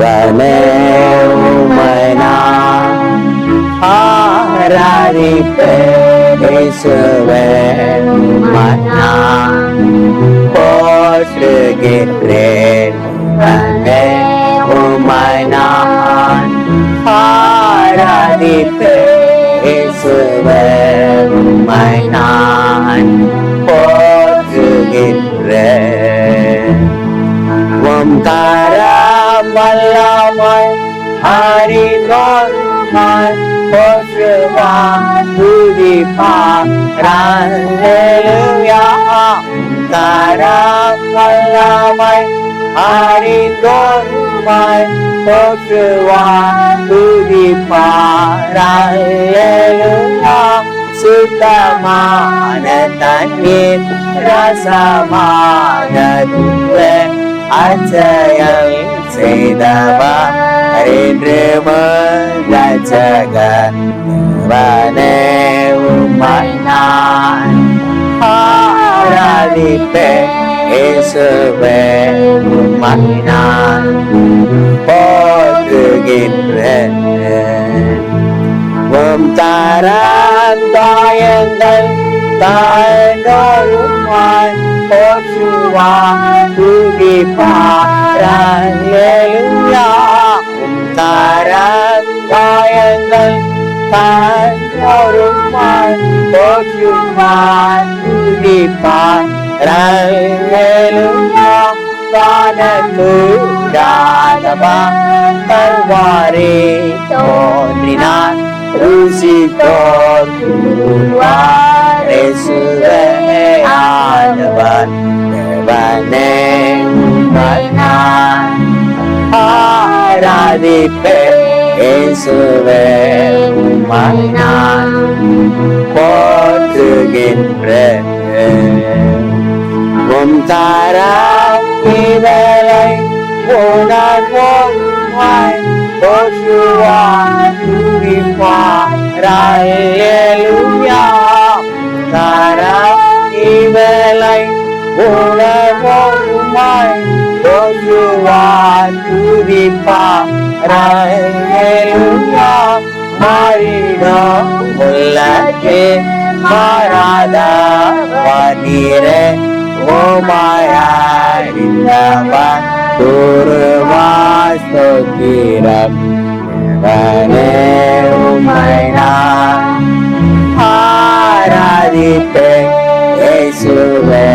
தேவனே உம்மை நான் போற்றுகின்றேன் தேவனே நான் ஆராதிப்பேன் நான் வல்லமை அறிந்தோன்மாய் போற்றுவான் துதிப்பான் ரல்லேலூயா கரம் வல்லமை அறிந்தோன்மாய் போற்றுவான் துதிப்பான் ரல்லேலூயா சுத்தமான தண்ணீர் ரசமான அச்சயம் செய்தவா என்று மகனே உம்மை நான் ஆராதிப்பேன் இயேசுவே உம்மை நான் போற்றுகின்றேன் உம் தாரந்தாயங்கள் தாழ்ந்தோருமாய் போற்றுவான் துதிப்பாரா താരായങ്ങൾ താരുമാൻ പോക്കുവാൻ തുടിപ്പാൻ ാനത്തു രാധവ തൽവാരേ തോന്നിനാൻ രുചിക്കോർ വാരേ സുരേ ആനവൻ ദേവനേ ஆராதிப்பேன் இயேசுவே உம்மை நான் போற்றுகின்றேன் உம் தாரம் இவரை உணர்வோமாய் போற்றுவான் துதிப்பாரேலுயா தாரம் இவரை உணர்வோமாய் போற்றுவான் மாறிடம் உள்ளே மாறாத? நீரே ஓமாயாரிந்தவன் துருவாஸ்தோத்திரம் தேவனே உம்மை நான் ஆராதிப்பேன். இயேசுவே